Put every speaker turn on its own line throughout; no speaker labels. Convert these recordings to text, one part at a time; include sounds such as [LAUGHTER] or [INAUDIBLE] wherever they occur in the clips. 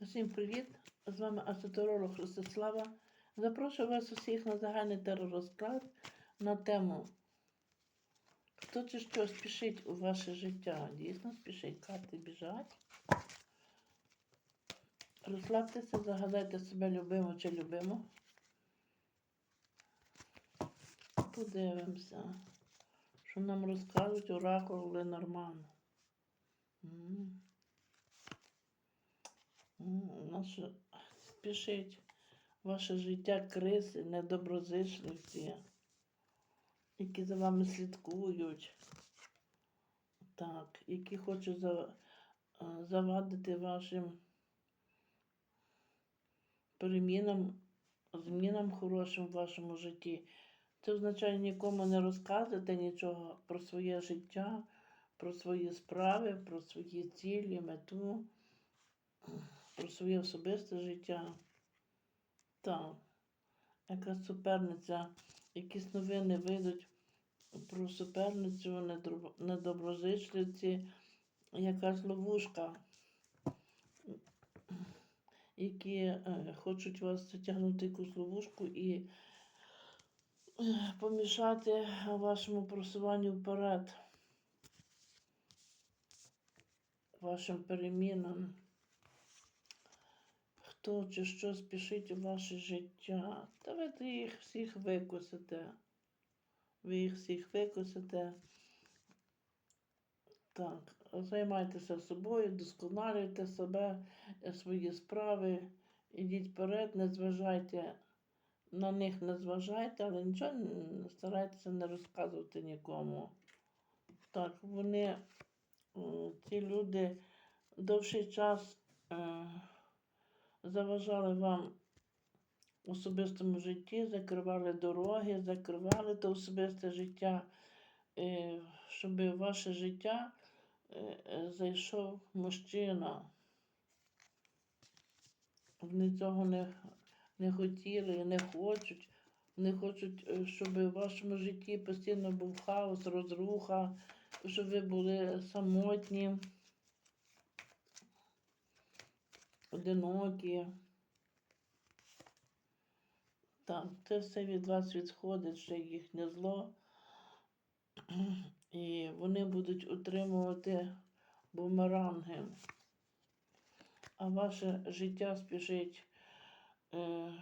Всім привіт! З вами асотеролог Ростислава. Запрошую вас усіх на загальний теророзклад на тему Хто чи що спішить у ваше життя? Дійсно спішить, карти біжать. Розслабтеся, загадайте себе любимо чи любимо. Подивимося, що нам розкажуть оракул Ленорман. М. М, Наше спішить ваше життя криси, недоброзичливці, які за вами слідкують, так, які хочуть за, завадити вашим перемінам, змінам хорошим в вашому житті. Це означає нікому не розказувати нічого про своє життя, про свої справи, про свої цілі, мету про своє особисте життя. Так, якась суперниця, якісь новини вийдуть про суперницю, недобро- недоброзичливці, якась ловушка, які е, хочуть вас затягнути якусь ловушку і е, помішати вашому просуванню вперед, вашим перемінам хто чи що спішить у ваше життя, та ви їх всіх викосите. Ви їх всіх викосите. Так, займайтеся собою, досконалюйте себе, е, свої справи, ідіть вперед, не зважайте, на них не зважайте, але нічого не- старайтеся не розказувати нікому. Так, вони, е, ці люди довший час. Заважали вам в особистому житті, закривали дороги, закривали те особисте життя, е, щоб в ваше життя е, е, зайшов мужчина. Вони цього не, не хотіли, не хочуть. Вони хочуть, щоб в вашому житті постійно був хаос, розруха, щоб ви були самотні. Одинокі. Так, це все від вас відходить, ще їхнє зло. І вони будуть утримувати бумеранги. А ваше життя спішить е,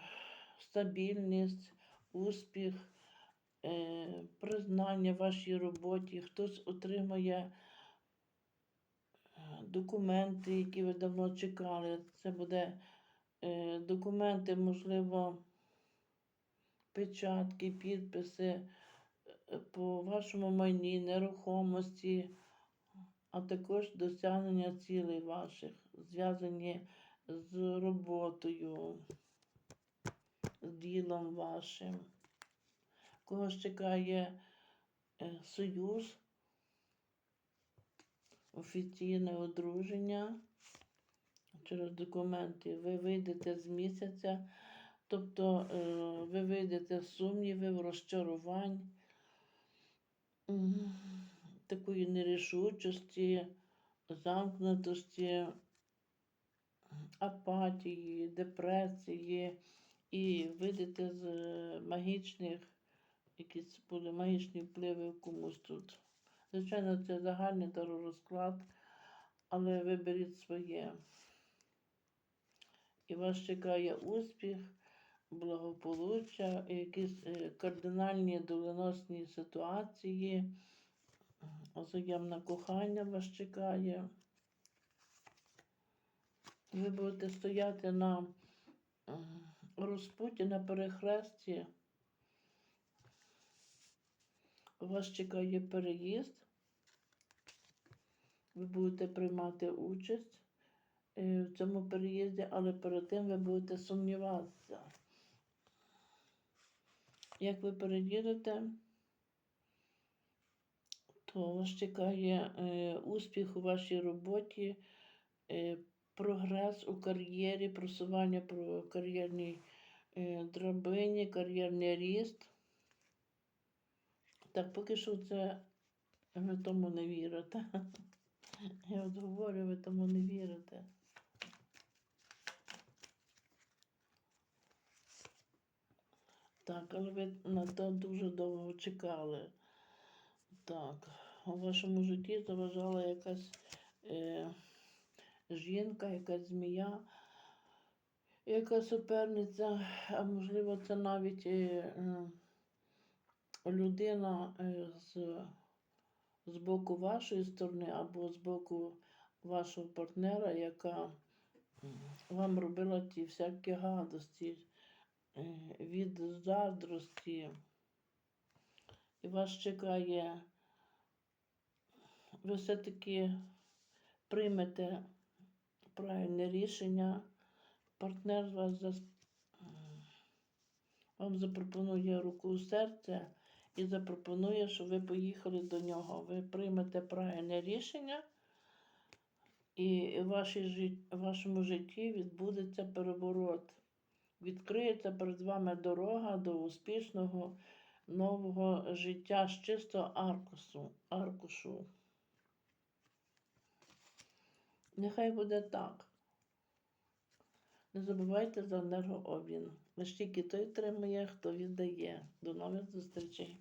стабільність, успіх, е, признання в вашій роботі. Хтось отримує документи, які ви давно чекали. Це буде е, документи, можливо, печатки, підписи е, по вашому майні, нерухомості, а також досягнення цілей ваших, зв'язані з роботою, з ділом вашим. Когось чекає е, союз офіційне одруження через документи. Ви вийдете з місяця, тобто е, ви вийдете з сумнівів, розчарувань, такої нерішучості, замкнутості, апатії, депресії, і вийдете з е, магічних, якісь були магічні впливи комусь тут. Звичайно, це загальний теророзклад, але виберіть своє. І вас чекає успіх, благополуччя, якісь е, кардинальні доленосні ситуації, взаємне кохання вас чекає. Ви будете стояти на розпуті, на перехресті. Вас чекає переїзд. Ви будете приймати участь е, в цьому переїзді, але перед тим ви будете сумніватися. Як ви переїдете, то вас чекає е, успіх у вашій роботі, е, прогрес у кар'єрі, просування по кар'єрній драбині, кар'єрний ріст. Так, поки що це ви тому не вірите. [LAUGHS] Я от говорю, ви тому не вірите. Так, але ви на те дуже довго чекали. Так, у вашому житті заважала якась е, жінка, якась змія, яка суперниця, а можливо, це навіть е, людина е, з з боку вашої сторони або з боку вашого партнера, яка вам робила ті всякі гадості е, від заздрості. І вас чекає, ви все-таки приймете правильне рішення, партнер вас зас... вам запропонує руку у серце і запропонує, щоб ви поїхали до нього. Ви приймете правильне рішення, і в вашому житті відбудеться переворот. Відкриється перед вами дорога до успішного нового життя з чистого аркусу, аркушу. Нехай буде так. Не забувайте за енергообмін. Лише тільки той тримає, хто віддає. До нових зустрічей.